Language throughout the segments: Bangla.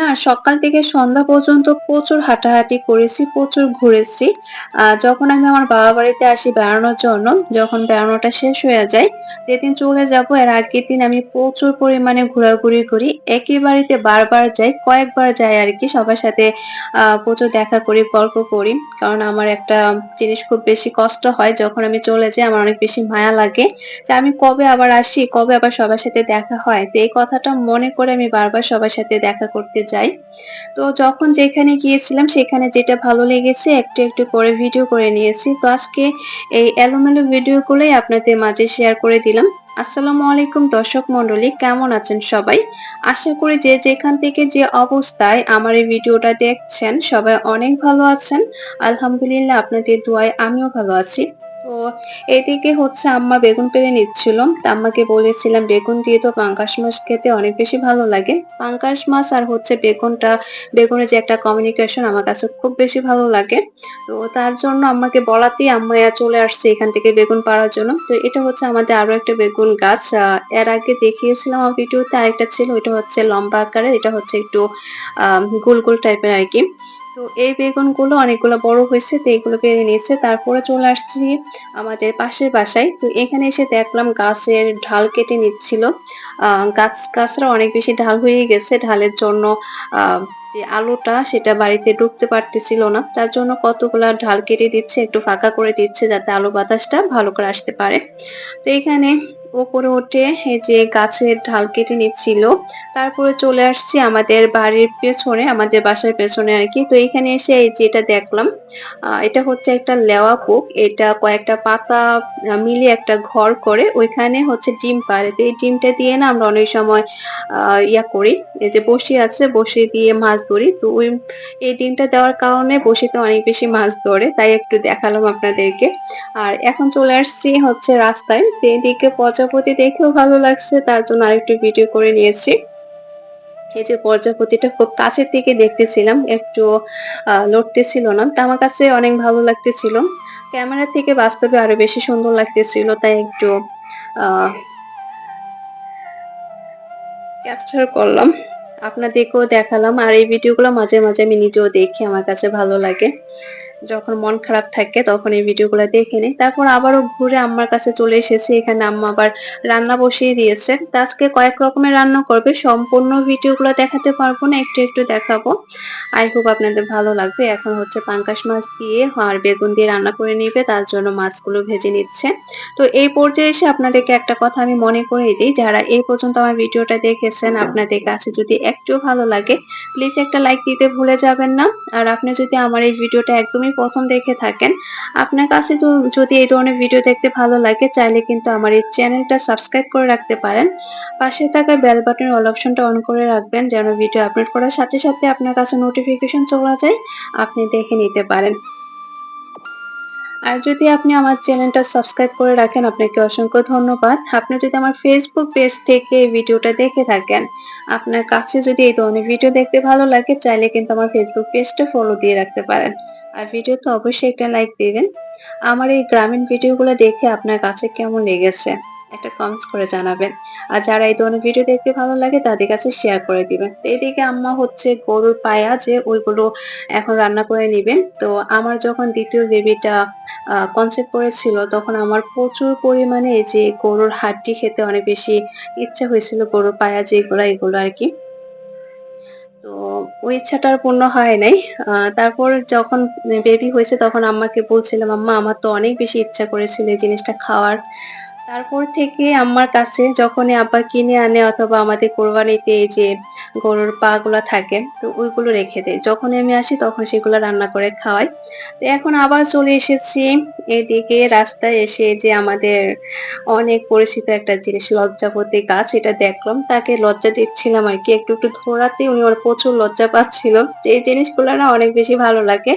না সকাল থেকে সন্ধ্যা পর্যন্ত প্রচুর হাঁটাহাঁটি করেছি, প্রচুর ঘুরেছি। যখন আমি আমার বাবা বাড়িতে আসি বেড়ানোর জন্য, যখন বেড়ানোটা শেষ হয়ে যায়, যেদিন চলে যাব এর আগের দিন আমি প্রচুর পরিমাণে ঘোরাঘুরি করি। একই বাড়িতে বারবার যাই, কয়েকবার যাই আরকি। সবার সাথে প্রচুর দেখা করি, গল্প করি। কারণ আমার একটা জিনিস খুব বেশি কষ্ট হয় যখন আমি চলে যাই, আমার অনেক বেশি মায়া লাগে যে আমি কবে আবার আসি, কবে আবার সবার সাথে দেখা হয়। তো এই কথাটা মনে করে আমি বারবার সবার সাথে দেখা করতে যাই। তো যখন যেখানে গিয়েছিলাম সেখানে যেটা ভালো লেগেছে একটু, একটু করে ভিডিও করে নিয়েছি। তো আজকে এই এলোমেলো ভিডিওগুলোই আপনাদের মাঝে শেয়ার করে দিলাম। আসসালামু আলাইকুম দর্শক মন্ডলী কেমন আছেন সবাই? আশা করি যে যেখান থেকে যে অবস্থায় আমার এই ভিডিওটা দেখছেন সবাই অনেক ভালো আছেন। আলহামদুলিল্লাহ আপনাদের দোয়ায় আমিও ভালো আছি। তো এদিকে হচ্ছে আম্মা বেগুন পেড়ে নিচ্ছিল। আম্মাকে বলেছিলাম বেগুন দিয়ে তো পাঙ্গাস মাছ খেতে অনেক বেশি ভালো লাগে। পাঙ্গাস মাছ আর হচ্ছে বেগুনটা বেগুনের যে একটা কমিউনিকেশন আমার কাছে খুব বেশি ভালো লাগে। তো তার জন্য আম্মাকে বলাতেই আম্মা চলে আসছে এখান থেকে বেগুন পাড়ার জন্য। তো এটা হচ্ছে আমাদের আরও একটা বেগুন গাছ। এর আগে দেখিয়েছিলাম আমার ভিডিওতে আরেকটা ছিল এটা হচ্ছে লম্বা আকারের, এটা হচ্ছে একটু গোল, গোল টাইপের আরকি। তো এই বেগুনগুলো অনেকগুলো বড় হয়েছে তো এগুলো পেড়ে নিয়েছে। তারপরে চলে আসছি আমাদের পাশের বাসায়। তো এখানে এসে দেখলাম গাছের ঢাল কেটে নিচ্ছিল। গাছ গাছরা অনেক বেশি ঢাল হয়ে গেছে। ঢালের জন্য যে আলোটা সেটা বাড়িতে ঢুকতে পারতেছিল না। তার জন্য কতগুলা ঢাল কেটে দিচ্ছে, একটু ফাঁকা করে দিচ্ছে যাতে আলো বাতাসটা ভালো করে আসতে পারে। তো এখানে উপরে উঠে এই যে গাছের ঢাল কেটে নিচ্ছিল। তারপরে চলে আসছি আমাদের বাড়ির পেছনে, আমাদের বাসার পেছনে আর কি তো এখানে এসে এই যে এটা দেখলাম, এটা হচ্ছে একটা লেওয়া কুক। এটা কয়েকটা পাতা আ মিলিয়ে একটা ঘর করে ওইখানে হচ্ছে ডিম পাড়ে। তো এই ডিমটা দিয়ে না আমরা অনেক সময় ইয়া করি, এই যে বড়শি আছে, বড়শি দিয়ে মাছ ধরি। তো ওই এই ডিমটা দেওয়ার কারণে বড়শিতে অনেক বেশি মাছ ধরে। তাই একটু দেখালাম আপনাদেরকে। আর এখন চলে আসছি হচ্ছে রাস্তায়। তো এদিকে প্রজাপতি দেখেও ভালো লাগছে তার জন্য আরেকটু ভিডিও করে নিয়েছি। এই যে প্রজাপতিটা খুব কাছের থেকে দেখতেছিলাম। একটু লড়তেছিল না। তা আমার কাছে অনেক ভালো লাগতেছিল। ক্যামেরা থেকে বাস্তবে আরও বেশি সুন্দর লাগতেছিল। তাই একটু ক্যাপচার করলাম। আপনাদেরকেও দেখালাম। আর এই ভিডিওগুলো মাঝে, মাঝে আমি নিজেও দেখি। আমার কাছে ভালো লাগে। যখন মন খারাপ থাকে তখন এই ভিডিওগুলো দেখে নেই। তারপর আবারও ঘুরে আম্মার কাছে চলে এসেছি। এখানে আম্মা আবার রান্না বসিয়ে দিয়েছে। আজকে কয়েক রকমের রান্না করবে। সম্পূর্ণ ভিডিওগুলো দেখাতে পারব না। একটু, একটু দেখাবো। I hope আপনাদের ভালো লাগবে। এখন হচ্ছে পাঙ্গাস মাছ দিয়ে আর বেগুন দিয়ে রান্না করে নিবে। তার জন্য মাছগুলো ভেজে নিচ্ছে। তো এই পর্যায়ে এসে আপনাদেরকে একটা কথা আমি মনে করিয়ে দিই যারা এই পর্যন্ত আমার ভিডিওটা দেখেছেন আপনাদের কাছে যদি একটুও ভালো লাগে প্লিজ একটা লাইক দিতে ভুলে যাবেন না। আর আপনি যদি আমার এই ভিডিওটা একদমই ১ম দেখে থাকেন, আপনার কাছে যদি এই ধরনের ভিডিও দেখতে ভালো লাগে চাইলে কিন্তু আমার এই চ্যানেলটা সাবস্ক্রাইব করে রাখতে পারেন। পাশে থাকা বেল বাটনের অল অপশনটা অন করে রাখবেন যেন ভিডিও আপলোড করার সাথে, সাথে আপনার কাছে নোটিফিকেশন চলে যায়, আপনি দেখে নিতে পারেন। আর যদি আপনি আমার চ্যানেলটা সাবস্ক্রাইব করে রাখেন আপনাকে অসংখ্য ধন্যবাদ। আপনি যদি আমার ফেসবুক পেজ থেকে এই ভিডিওটা দেখে থাকেন, আপনার কাছে যদি এই ধরনের ভিডিও দেখতে ভালো লাগে চাইলে কিন্তু আমার ফেসবুক পেজটা ফলো দিয়ে রাখতে পারেন। আর ভিডিওতে অবশ্যই একটা লাইক দিবেন। আমার এই গ্রামীণ ভিডিওগুলো দেখে আপনার কাছে কেমন লেগেছে? একটা কমেন্টস করে জানাবেন। আর যারা এই ধরনের ভিডিও দেখতে ভালো লাগে তাদের কাছে শেয়ার করে দিবেন। তো এদিকে আম্মা হচ্ছে গরুর পায়া যে ওইগুলো এখন রান্না করে নিবেন। তো আমার যখন দ্বিতীয় বেবিটা কনসেপ্ট করেছিল তখন আমার প্রচুর পরিমাণে যে গরুর হাড্ডি খেতে অনেক বেশি ইচ্ছা হয়েছিল। গরুর পায়া যেগুলো এগুলো আর কি তো ওই ইচ্ছাটা পূর্ণ হয় নাই। তারপর যখন বেবি হয়েছে তখন আম্মাকে বলছিলাম, "আম্মা আমার তো অনেক বেশি ইচ্ছা করেছিল এই জিনিসটা খাওয়ার।" তারপর থেকে আমার কাছে যখনই আব্বা কিনে আনে অথবা আমাদের কোরবানিতে এই যে গরুর পা গুলা থাকে তো ওইগুলো রেখে দেয়। যখনই আমি আসি তখন সেগুলো রান্না করে খাওয়াই। তো এখন আবার চলে এসেছি এদিকে রাস্তায় এসে যে আমাদের অনেক পরিচিত একটা জিনিস লজ্জাপতি গাছ এটা দেখলাম। তাকে লজ্জা দিচ্ছিলাম আর কি একটু, একটু ধরাতেই উনি ওর প্রচুর লজ্জা পাচ্ছিল। এই জিনিসগুলো না অনেক বেশি ভালো লাগে।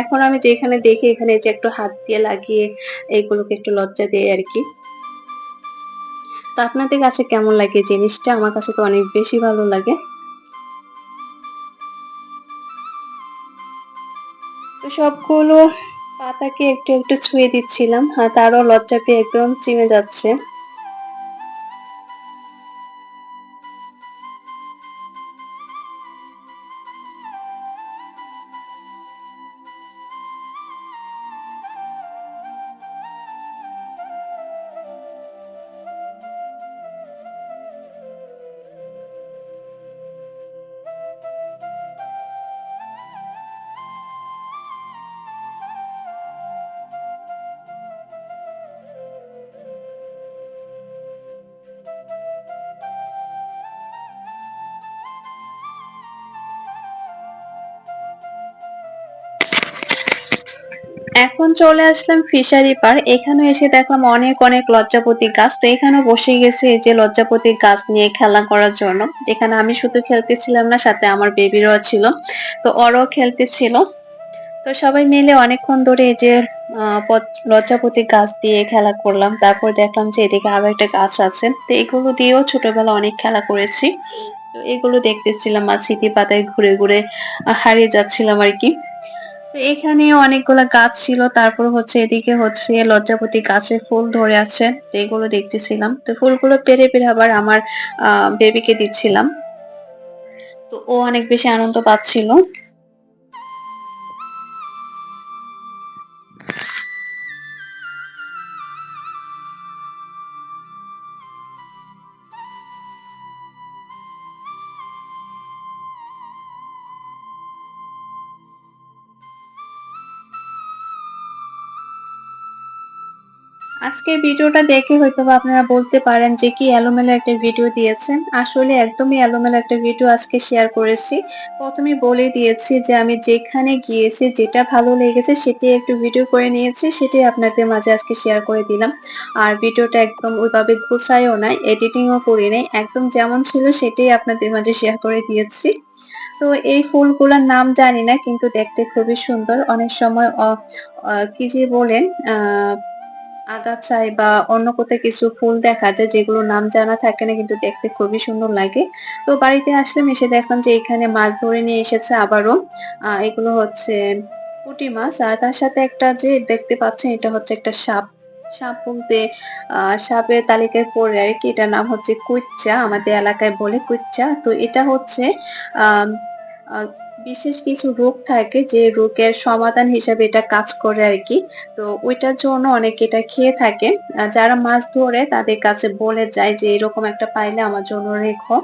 এখন আমি যেখানে দেখি এখানে যে একটু হাত দিয়ে লাগিয়ে এগুলোকে একটু লজ্জা দেয় আর আরকি। আপনাদের কাছে কেমন লাগে জিনিসটা? আমার কাছে তো অনেক বেশি ভালো লাগে। তো সবগুলো পাতাকে একটু, একটু ছুঁয়ে দিচ্ছিলাম। আর তারও লজ্জা পেয়ে একদম চিমে যাচ্ছে। এখন চলে আসলাম ফিশারি পার এখানে এসে দেখলাম অনেক অনেক লজ্জাপতি গাছ। তো এখানে বসে গেছে এই যে লজ্জাপতি গাছ নিয়ে খেলা করার জন্য। এখানে আমি শুধু খেলতেছিলাম না, সাথে আমার বেবিরাও ছিল। তো ওরাও খেলতেছিল। তো সবাই মিলে অনেকক্ষণ ধরে এই যে লজ্জাপতি গাছ দিয়ে খেলা করলাম। তারপর দেখলাম যে এদিকে আরও একটা গাছ আছে। তো এগুলো দিয়েও ছোটবেলা অনেক খেলা করেছি। তো এগুলো দেখতেছিলাম আর স্মৃতি পাতায় ঘুরে ঘুরে হারিয়ে যাচ্ছিলাম আর কি। তো এখানে অনেকগুলা গাছ ছিল, তারপর হচ্ছে এদিকে হচ্ছে লজ্জাপতি গাছে ফুল ধরে আছে এগুলো দেখতেছিলাম। তো ফুলগুলো পেরে পেরে আবার আমার বেবিকে দিচ্ছিলাম। তো ও অনেক বেশি আনন্দ পাচ্ছিল। আজকের ভিডিওটা দেখে হয়তো আপনারা বলতে পারেন যে কি এলোমেলো একটা ভিডিও দিয়েছেন। আসলে একদমই এলোমেলো একটা ভিডিও আজকে শেয়ার করেছি। প্রথমে বলে দিয়েছি যে আমি যেখানে গিয়েছি, যেটা ভালো লেগেছে সেটি একটু ভিডিও করে নিয়েছি সেটাই আপনাদের মাঝে আজকে শেয়ার করে দিলাম। আর ভিডিওটা একদম ওইভাবে গুছাইও নাই এডিটিংও করি নাই, একদম যেমন ছিল সেটাই আপনাদের মাঝে শেয়ার করে দিয়েছি। তো এই ফুলগুলোর নাম জানি না, কিন্তু দেখতে খুবই সুন্দর। অনেক সময় কি যে বলেন, আহ আগাছায় বা অন্য কোথাও কিছু ফুল দেখা যায় যেগুলো নাম জানা থাকে না কিন্তু দেখতে খুবই সুন্দর লাগে। তো বাড়িতে আসলাম এসে দেখলাম যে এখানে মাছ ধরে নিয়ে এসেছে আবারও। এগুলো হচ্ছে পুঁটি মাছ। আর তার সাথে একটা যে দেখতে পাচ্ছেন এটা হচ্ছে একটা সাপ। সাপ বলতে সাপের তালিকায় পড়ে আর কি এটার নাম হচ্ছে কুচ্চা আমাদের এলাকায় বলে কুচ্চা তো এটা হচ্ছে আহ, বিশেষ কিছু রোগ থাকে যে রোগের সমাধান হিসাবে এটা কাজ করে আর কি। তো ওইটার জন্য অনেকে এটা খেয়ে থাকে। যারা মাছ ধরে তাদের কাছে বলে যায় যে এরকম একটা পাইলে আমার জন্য রেখো।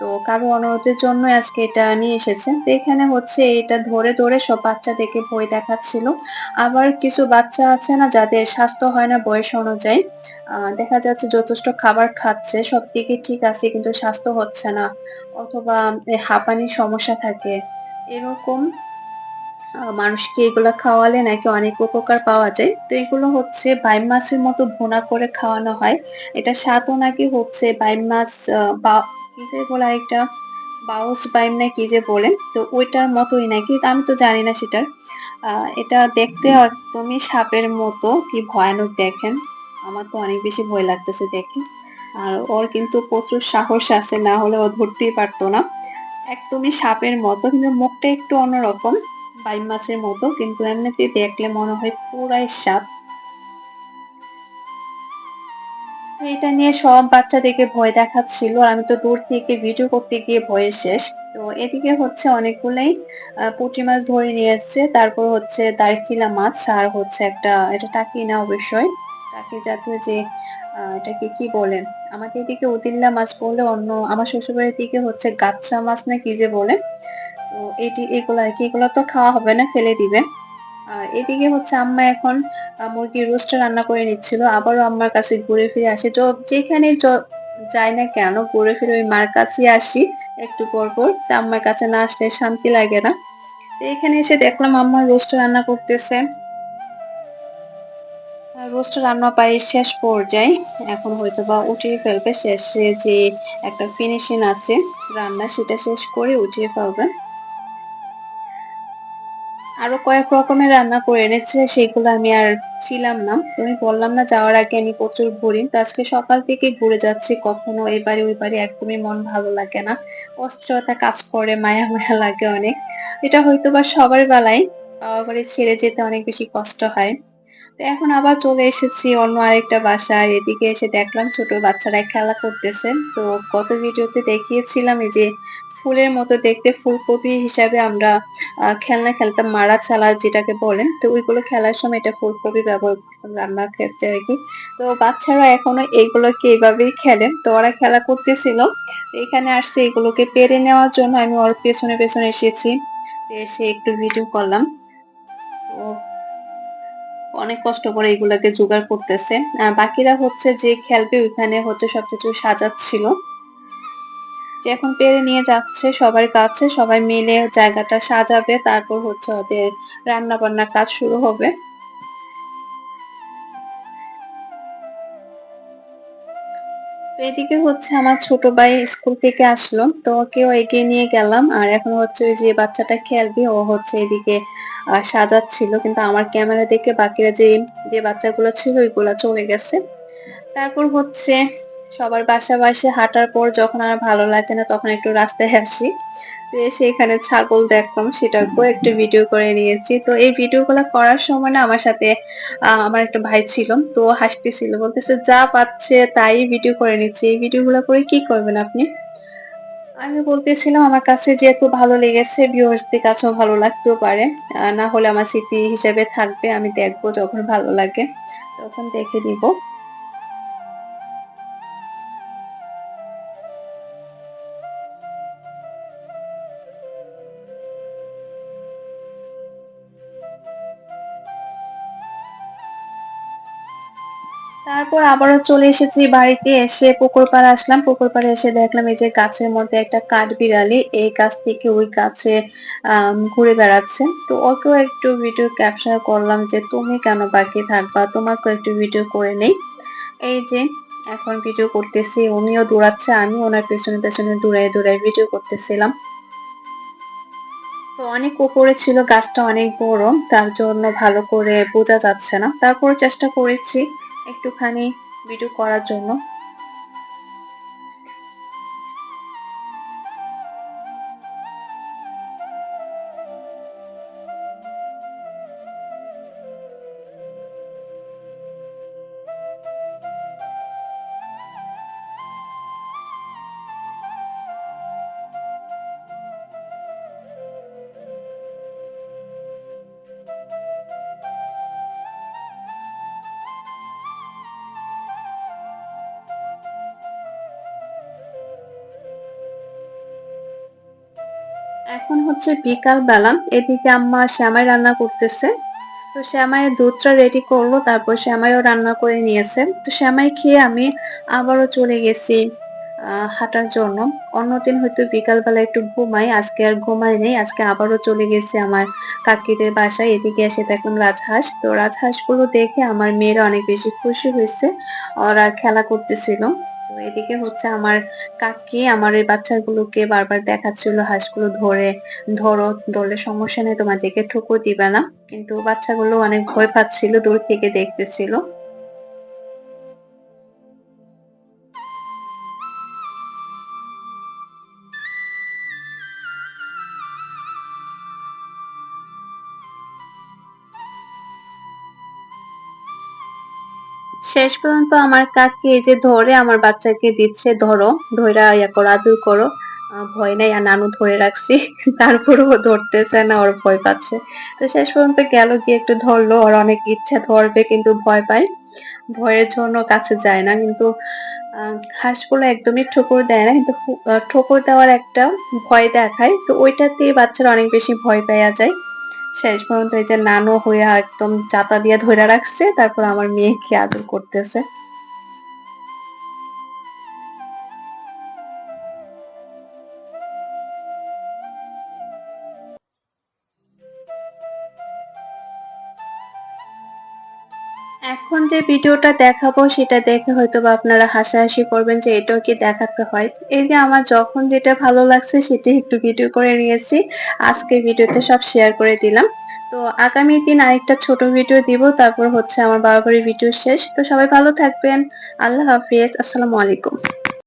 তো কারও অনুরোধের জন্য আজকে এটা নিয়ে এসেছে। তো এখানে হচ্ছে এটা ধরে ধরে সব বাচ্চাদেরকে বই দেখাচ্ছিল। আবার কিছু বাচ্চা আছে না যাদের স্বাস্থ্য হয় না বয়স অনুযায়ী। দেখা যাচ্ছে যথেষ্ট খাবার খাচ্ছে, সব দিকে ঠিক আছে কিন্তু স্বাস্থ্য হচ্ছে না। অথবা হাঁপানির সমস্যা থাকে। এরকম মানুষকে এগুলা খাওয়ালে নাকি অনেক উপকার পাওয়া যায়। তো এগুলো হচ্ছে বাইম মাছের মতো ভুনা করে খাওয়ানো হয়। এটা স্বাদও নাকি হচ্ছে বাইম মাছ বা, কি যে বলে একটা বাউস বাইম না কি যে বলে, তো ওইটার মতোই নাকি, আমি তো জানি না সেটার। এটা দেখতে একদমই সাপের মতো, কি ভয়ানক দেখেন। আমার তো অনেক বেশি ভয় লাগতেছে দেখে। আর ওর কিন্তু প্রচুর সাহস আছে, না হলে ও ধরতেই পারতো না। একদমই সাপের মতো, কিন্তু মুখটা একটু অন্যরকম, বাইম মাছের মতো, কিন্তু এমনিতে দেখলে মনে হয় পুরাই সাপ। এটা নিয়ে সব বাচ্চাদেরকে ভয় দেখাচ্ছিল, আর আমি তো দূর থেকে ভিডিও করতে গিয়ে ভয়ে শেষ। তো এদিকে হচ্ছে অনেকগুলোই পুঁটি মাছ ধরে নিয়ে এসেছে, তারপর হচ্ছে দারখিলা মাছ, আর হচ্ছে একটা, এটা টাকি না অবশ্যই, টাকি জাতীয় যে এটাকে কি বলে? আমাদের এদিকে উদিল্লা মাছ বলে অন্য, আমার শ্বশুরবাড়ির দিকে হচ্ছে গাচ্চা মাছ না কি যে বলে? তো এটি, এগুলো আর কি, এগুলো তো খাওয়া হবে না, ফেলে দিবে। আর এদিকে হচ্ছে আম্মা এখন মুরগির রোস্ট রান্না করে নিচ্ছিল। আবারও আম্মার কাছে ঘুরে ফিরে আসে। তো যেখানে যাই না কেন, ঘুরে ফিরে ওই মার কাছে আসি একটু পর পর। তা আম্মার কাছে না আসলে শান্তি লাগে না। তো এখানে এসে দেখলাম আম্মা রোস্ট রান্না করতেছে। রোস্ট রান্না প্রায় শেষ পর্যায়ে। এখন হয়তো বা উঠিয়ে ফেলবে। শেষে যে একটা ফিনিশিং আছে, রান্না সেটা শেষ করে উঠিয়ে ফেলবে আরও কয়েক রকমের রান্না করে এনেছে, সেগুলো আমি আর ছিলাম না। তুমি বললাম না, যাওয়ার আগে আমি প্রচুর ঘুরি। তো আজকে সকাল থেকে ঘুরে যাচ্ছি, কখনো এবারে ওই বাড়ি একদমই মন ভালো লাগে না। অস্থিরতা কাজ করে, মায়া মায়া লাগে অনেক। এটা হয়তো বা সবার বেলায়। বাবা বাড়ি ছেড়ে যেতে অনেক বেশি কষ্ট হয়। তো এখন আবার চলে এসেছি অন্য আরেকটা বাসায়। এদিকে এসে দেখলাম ছোট বাচ্চারা খেলা করতেছে। তো গত ভিডিওতে দেখিয়েছিলাম এই যে ফুলের মতো দেখতে ফুলকপি হিসাবে আমরা খেলনা খেলতাম, মারা চালা যেটাকে বলেন। তো ওইগুলো খেলার সময় এটা ফুলকপি ব্যবহার করতাম রান্নার ক্ষেত্রে আর কি। তো বাচ্চারা এখনও এইগুলোকে এইভাবেই খেলে। তো ওরা খেলা করতেছিল। এখানে আসছে এগুলোকে পেরে নেওয়ার জন্য আমি ওর পেছনে পেছনে এসেছি। এসে একটু ভিডিও করলাম। তো অনেক কষ্ট করে এগুলাকে জোগাড় করতেছে। বাকিরা হচ্ছে যে খেলবে ওইখানে হচ্ছে সবকিছু সাজাচ্ছিল। যে এখন পেরে নিয়ে যাচ্ছে সবার কাছে, সবাই মিলে জায়গাটা সাজাবে, তারপর হচ্ছে ওদের রান্না বান্নার কাজ শুরু হবে। এদিকে হচ্ছে আমার ছোট ভাই স্কুল থেকে আসলো, তো ওকেও এগিয়ে নিয়ে গেলাম। আর এখন হচ্ছে ওই যে বাচ্চাটা খেলবে, ও হচ্ছে এদিকে সাজাচ্ছিল, কিন্তু আমার ক্যামেরা দেখে বাকিরা যে যে বাচ্চাগুলো ছিল, ওইগুলা চলে গেছে। তারপর হচ্ছে সবার বাসা বাসে হাঁটার পর যখন আর ভালো লাগে না, তখন একটু রাস্তায় আসি। তো এসে এখানে ছাগল দেখলাম সেটাকেও একটু ভিডিও করে নিয়েছি। তো এই ভিডিও গুলা করার সময় না আমার সাথে আমার একটা ভাই ছিল, তো হাসতেছিল, বলতেছে, যা পাচ্ছে তাই ভিডিও করে নিচ্ছে। এই ভিডিও গুলা করে কি করবেন আপনি? আমি বলতেছিলাম আমার কাছে যেহেতু ভালো লেগেছে ভিউয়ার্সদের কাছেও ভালো লাগতেও পারে। না হলে আমার স্মৃতি হিসেবে থাকবে, আমি দেখব যখন ভালো লাগে, তখন দেখে দিব তারপর আবারও চলে এসেছি বাড়িতে এসে পুকুর পাড়ে আসলাম। পুকুর পাড়ে এসে দেখলাম এই যে গাছের মধ্যে একটা কাঠবিড়ালি এই গাছ থেকে ওই গাছে ঘুরে বেড়াচ্ছে। তো ওকেও একটু ভিডিও ক্যাপচার করলাম যে তুমি কেন বাকি থাকবা? তোমাকেও একটু ভিডিও করে নেই। এই যে এখন ভিডিও করতেছি, উনিও দৌড়াচ্ছে আমি ওনার পেছনে পেছনে দৌড়াই দৌড়াই ভিডিও করতেছিলাম। তো অনেক উপরে ছিল, গাছটা অনেক বড়, তার জন্য ভালো করে বোঝা যাচ্ছে না। তারপর চেষ্টা করেছি। একটুখানি ভিডিও করার জন্য। এখন হচ্ছে বিকাল বেলা। এদিকে আম্মা শ্যামাই রান্না করতেছে। তো শ্যামাই দুধটা রেডি করল, তারপর শ্যামাইও রান্না করে নিয়েছে। তো শ্যামাই খেয়ে আমি আবারও চলে গেছি হাঁটার জন্য। অন্যদিন হয়তো বিকাল বেলা একটু ঘুমাই, আজকে আর ঘুমাই নেই, আজকে আবারও চলে গেছে আমার কাকিদের বাসায়। এদিকে এসে দেখলাম রাজহাঁস। তো রাজহাঁসগুলো দেখে আমার মেয়েরা অনেক বেশি খুশি হয়েছে, ওরা খেলা করতেছিল। এদিকে হচ্ছে আমার কাকি আমার এই বাচ্চাগুলোকে বারবার দেখাচ্ছিল হাঁসগুলো ধরে, ধরো, ধরলে সমস্যা নেই, তোমাদেরকে ঠুকুর দিবে না। কিন্তু বাচ্চাগুলো অনেক ভয় পাচ্ছিল, দূর থেকে দেখতেছিল। শেষ পর্যন্ত আমার কাকি এই যে ধরে আমার বাচ্চাকে দিচ্ছে ধরো ধইরা ইয়া করো আদর করো। ভয় নাই আর নানু ধরে রাখছি। তারপরেও ধরতেছে না ওর ভয় পাচ্ছে। তো শেষ পর্যন্ত গেল গিয়ে একটু ধরলো ওর অনেক ইচ্ছা ধরবে কিন্তু ভয় পায়। ভয়ের জন্য কাছে যায় না কিন্তু আহ, হাঁসগুলো একদমই ঠোকর দেয় না কিন্তু ঠোকর দেওয়ার একটা ভয় দেখায়। তো ওইটাতে বাচ্চারা অনেক বেশি ভয় পাওয়া যায়। শেষ পর্যন্ত এই যে নানু হইয়া একদম চাতা দিয়ে ধরে রাখছে, তারপর আমার মেয়েকে আদর করতেছে। এখন যে ভিডিওটা দেখাবো, সেটা দেখে হয়তো বা আপনারা হাসাহাসি করবেন যে এটাও কি দেখাতে হয়। এই যে আমার যখন যেটা ভালো লাগছে, সেটি একটু ভিডিও করে নিয়েছি। আজকে ভিডিওতে সব শেয়ার করে দিলাম। তো আগামী দিন আরেকটা ছোট ভিডিও দিব, তারপর হচ্ছে আমার বারবারই ভিডিও শেষ। তো সবাই ভালো থাকবেন। আল্লাহ হাফিজ। আসসালামু আলাইকুম।